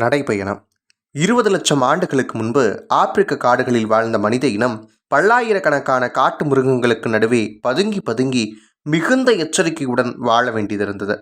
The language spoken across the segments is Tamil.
நடைபயணம். இருபது லட்சம் ஆண்டுகளுக்கு முன்பு ஆப்பிரிக்க காடுகளில் வாழ்ந்த மனித இனம் பல்லாயிரக்கணக்கான காட்டு மிருகங்களுக்கு நடுவே பதுங்கி பதுங்கி மிகுந்த எச்சரிக்கையுடன் வாழ வேண்டியிருந்தது.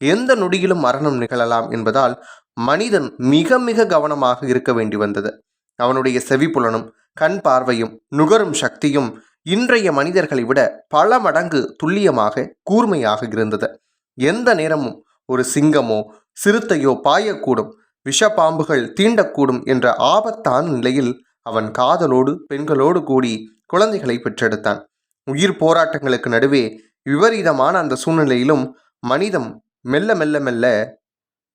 எந்த நொடியிலும் மரணம் நிகழலாம் என்பதால் மனிதன் மிக மிக கவனமாக இருக்க வேண்டி வந்தது. அவனுடைய செவிப்புலனும் கண் பார்வையும் நுகரும் சக்தியும் இன்றைய மனிதர்களை விட பல மடங்கு துல்லியமாக கூர்மையாக இருந்தது. எந்த நேரமும் ஒரு சிங்கமோ சிறுத்தையோ பாயக்கூடும். விஷப்பாம்புகள் தீண்டக்கூடும் என்ற ஆபத்தான நிலையில் அவன் காதலோடு பெண்களோடு கூடி குழந்தைகளை பெற்றெடுத்தான். உயிர் போராட்டங்களுக்கு நடுவே விபரீதமான அந்த சூழ்நிலையிலும் மனிதம் மெல்ல மெல்ல மெல்ல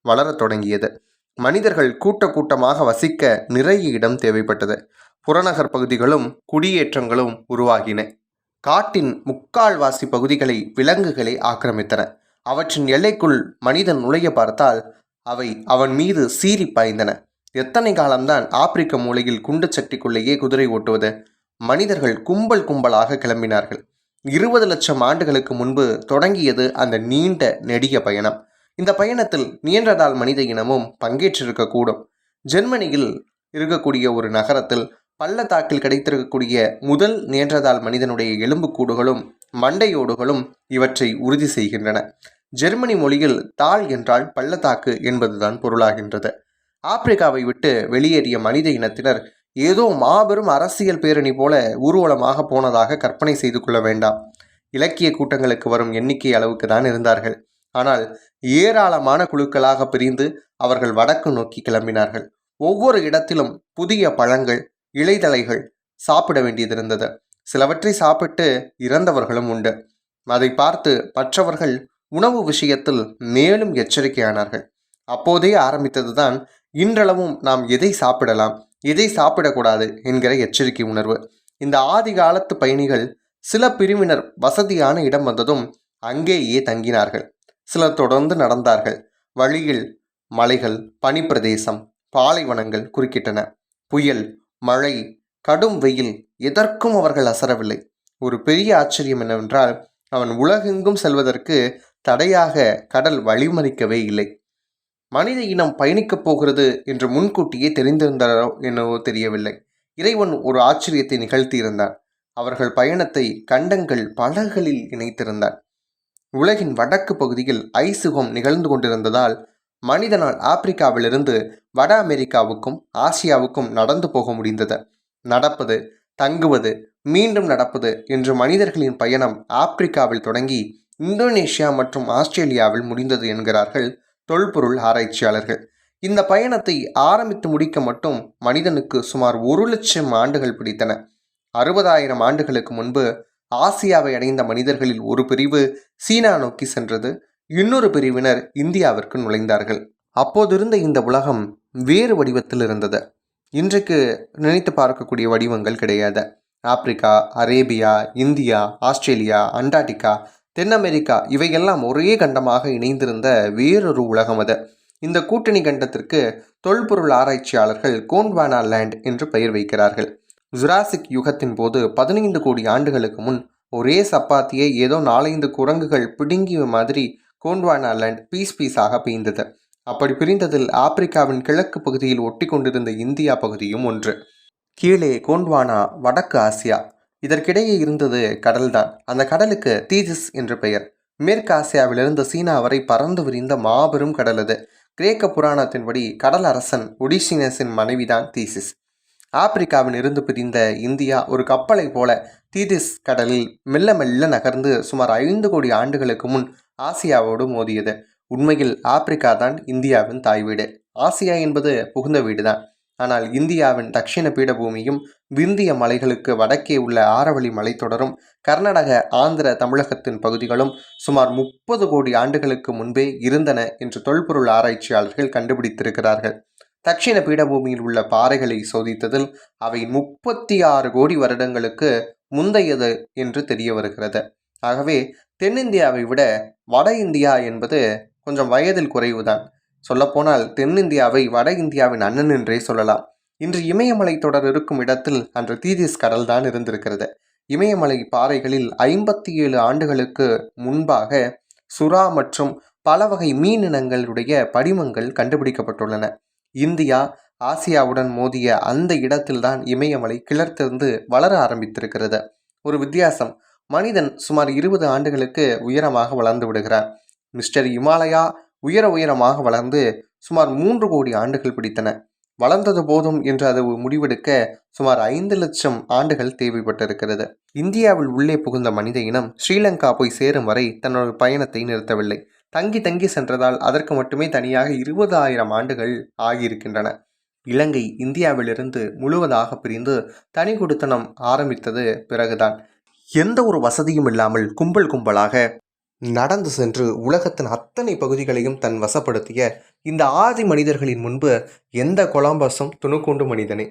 வளரத் தொடங்கியது. மனிதர்கள் கூட்ட கூட்டமாக வசிக்க நிறைய இடம் தேவைப்பட்டது. புறநகர் பகுதிகளும் குடியேற்றங்களும் உருவாகின. காட்டின் முக்கால்வாசி பகுதிகளை விலங்குகளை ஆக்கிரமித்தன. அவற்றின் எல்லைக்குள் மனிதன் நுழைய பார்த்தால் அவை அவன் மீது சீறி பாய்ந்தன. எத்தனை காலம்தான் ஆப்பிரிக்க மூலையில் குண்டு சட்டிக்குள்ளேயே குதிரை ஓட்டுவது? மனிதர்கள் கும்பல் கும்பலாக கிளம்பினார்கள். இருபது லட்சம் ஆண்டுகளுக்கு முன்பு தொடங்கியது அந்த நீண்ட நெடிய பயணம். இந்த பயணத்தில் நியன்றதால் மனித இனமும் பங்கேற்றிருக்கக்கூடும். ஜெர்மனியில் இருக்கக்கூடிய ஒரு நகரத்தில் பள்ளத்தாக்கில் கிடைத்திருக்கக்கூடிய முதல் நியன்றதால் மனிதனுடைய எலும்புக்கூடுகளும் மண்டையோடுகளும் இவற்றை உறுதி செய்கின்றன. ஜெர்மனி மொழியில் தாள் என்றால் பள்ளத்தாக்கு என்பதுதான் பொருளாகின்றது. ஆப்பிரிக்காவை விட்டு வெளியேறிய மனித இனத்தினர் ஏதோ மாபெரும் அரசியல் பேரணி போல ஊர்வலமாக போனதாக கற்பனை செய்து கொள்ள வேண்டாம். இலக்கிய கூட்டங்களுக்கு வரும் எண்ணிக்கை அளவுக்கு தான் இருந்தார்கள். ஆனால் ஏராளமான குழுக்களாக பிரிந்து அவர்கள் வடக்கு நோக்கி கிளம்பினார்கள். ஒவ்வொரு இடத்திலும் புதிய பழங்கள் இலைதழைகள் சாப்பிட வேண்டியதிருந்தது சிலவற்றை சாப்பிட்டு இறந்தவர்களும் உண்டு. அதை பார்த்து மற்றவர்கள் உணவு விஷயத்தில் மேலும் எச்சரிக்கையானார்கள். அப்போதே ஆரம்பித்ததுதான் இன்றளவும் நாம் எதை சாப்பிடலாம் எதை சாப்பிடக்கூடாது என்கிற எச்சரிக்கை உணர்வு. இந்த ஆதி காலத்து பயணிகள் சில பிரிவினர் வசதியான இடம் வந்ததும் அங்கேயே தங்கினார்கள். சிலர் தொடர்ந்து நடந்தார்கள். வழியில் மலைகள் பனிப்பிரதேசம் பாலைவனங்கள் குறுக்கிட்டன. புயல் மழை கடும் வெயில் எதற்கும் அவர்கள் அசரவில்லை. ஒரு பெரிய ஆச்சரியம் என்னவென்றால் அவன் உலகெங்கும் செல்வதற்கு தடையாக கடல் வழிமறிக்கவே இல்லை. மனித இனம் பயணிக்கப் போகிறது என்று முன்கூட்டியே தெரிந்திருந்தாரோ என்னவோ தெரியவில்லை. இறைவன் ஒரு ஆச்சரியத்தை நிகழ்த்தியிருந்தான் அவர்கள் பயணத்தை கண்டங்கள் பலகளில் இணைத்திருந்தான் உலகின் வடக்கு பகுதியில் ஐசுகம் நிகழ்ந்து கொண்டிருந்ததால் மனிதனால் ஆப்பிரிக்காவிலிருந்து வட அமெரிக்காவுக்கும் ஆசியாவுக்கும் நடந்து போக முடிந்தது. நடப்பது தங்குவது மீண்டும் நடப்பது என்று மனிதர்களின் பயணம் ஆப்பிரிக்காவில் தொடங்கி இந்தோனேஷியா மற்றும் ஆஸ்திரேலியாவில் முடிந்தது என்கிறார்கள் தொல்பொருள் ஆராய்ச்சியாளர்கள். இந்த பயணத்தை ஆரம்பித்து முடிக்க மட்டும் மனிதனுக்கு சுமார் ஒரு லட்சம் ஆண்டுகள் பிடித்தன. அறுபதாயிரம் ஆண்டுகளுக்கு முன்பு ஆசியாவை அடைந்த மனிதர்களில் ஒரு பிரிவு சீனா நோக்கி சென்றது. இன்னொரு பிரிவினர் இந்தியாவிற்கு நுழைந்தார்கள். அப்போதிருந்த இந்த உலகம் வேறு வடிவத்தில் இருந்தது. இன்றைக்கு நினைத்து பார்க்கக்கூடிய வடிவங்கள் கிடையாது. Africa Arabia India Australia Antarctica தென் அமெரிக்கா இவையெல்லாம் ஒரே கண்டமாக இணைந்திருந்த வேறொரு உலகம் அது. இந்த கூட்டணி கண்டத்திற்கு தொல்பொருள் ஆராய்ச்சியாளர்கள் கோண்ட்வானா லேண்ட் என்று பெயர் வைக்கிறார்கள். ஜுராசிக் யுகத்தின் போது பதினைந்து கோடி ஆண்டுகளுக்கு முன் ஒரே சப்பாத்தியை ஏதோ நாலைந்து குரங்குகள் பிடுங்கிய மாதிரி கோண்ட்வானா லேண்ட் பீஸ் பீஸாக பிய்ந்தது. அப்படி பிரிந்ததில் ஆப்பிரிக்காவின் கிழக்கு பகுதியில் ஒட்டி கொண்டிருந்த இந்தியா பகுதியும் ஒன்று. கீழே கோண்ட்வானா வடக்கு ஆசியா இதற்கிடையே இருந்தது கடல்தான். அந்த கடலுக்கு தீஜஸ் என்று பெயர். மேற்கு ஆசியாவிலிருந்து சீனா வரை பறந்து விரிந்த மாபெரும் கடல் அது. கிரேக்க புராணத்தின்படி கடல் அரசன் ஒடிசினஸின் மனைவிதான் தீசிஸ் ஆப்பிரிக்காவில் இருந்து பிரிந்த இந்தியா ஒரு கப்பலை போல தீதிஸ் கடலில் மெல்ல மெல்ல நகர்ந்து சுமார் ஐந்து கோடி ஆண்டுகளுக்கு முன் ஆசியாவோடு மோதியது. உண்மையில் ஆப்பிரிக்கா தான் இந்தியாவின் தாய் வீடு. ஆசியா என்பது புகுந்த வீடுதான். ஆனால் இந்தியாவின் தட்சிண பீடபூமியும் விந்திய மலைகளுக்கு வடக்கே உள்ள ஆரவழி மலைத்தொடரும் கர்நாடக ஆந்திர தமிழகத்தின் பகுதிகளும் சுமார் முப்பது கோடி ஆண்டுகளுக்கு முன்பே இருந்தன என்று தொல்பொருள் ஆராய்ச்சியாளர்கள் கண்டுபிடித்திருக்கிறார்கள். தட்சிண பீடபூமியில் உள்ள பாறைகளை சோதித்ததில் அவை முப்பத்தி ஆறு கோடி வருடங்களுக்கு முந்தையது என்று தெரிய வருகிறது. ஆகவே தென்னிந்தியாவை விட வட இந்தியா என்பது கொஞ்சம் வயதில் குறைவுதான். சொல்லப்போனால் தென்னிந்தியாவை வட இந்தியாவின் அண்ணன் என்றே சொல்லலாம். இன்று இமயமலை தொடர் இருக்கும் இடத்தில் அன்று தீதிஸ் கடல் தான் இருந்திருக்கிறது. இமயமலை பாறைகளில் ஐம்பத்தி ஏழு ஆண்டுகளுக்கு முன்பாக சுறா மற்றும் பல வகை மீனினங்களுடைய படிமங்கள் கண்டுபிடிக்கப்பட்டுள்ளன. இந்தியா ஆசியாவுடன் மோதிய அந்த இடத்தில்தான் இமயமலை கிளர்த்திருந்து வளர ஆரம்பித்திருக்கிறது. ஒரு வித்தியாசம் மனிதன் சுமார் இருபது ஆண்டுகளுக்கு உயரமாக வளர்ந்து விடுகிறார் மிஸ்டர் இமாலயா உயர உயரமாக வளர்ந்து சுமார் மூன்று கோடி ஆண்டுகள் பிடித்தன. வளர்ந்தது போதும் என்று அது முடிவெடுக்க சுமார் ஐந்து லட்சம் ஆண்டுகள் தேவைப்பட்டிருக்கிறது. இந்தியாவில் உள்ளே புகுந்த மனித இனம் ஸ்ரீலங்கா போய் சேரும் வரை தன்னோட பயணத்தை நிறுத்தவில்லை. தங்கி தங்கி சென்றதால் அதற்கு மட்டுமே தனியாக இருபதாயிரம் ஆண்டுகள் ஆகியிருக்கின்றன. இலங்கை இந்தியாவிலிருந்து முழுவதாக பிரிந்து தனி குடித்தனம் ஆரம்பித்தது பிறகுதான். எந்த ஒரு வசதியும் இல்லாமல் கும்பல் கும்பலாக நடந்து சென்று உலகத்தின் அத்தனை பகுதிகளையும் தன் வசப்படுத்திய இந்த ஆதி மனிதர்களின் முன்பு எந்த கொலம்பஸும் துணுக்குண்டு மனிதனே.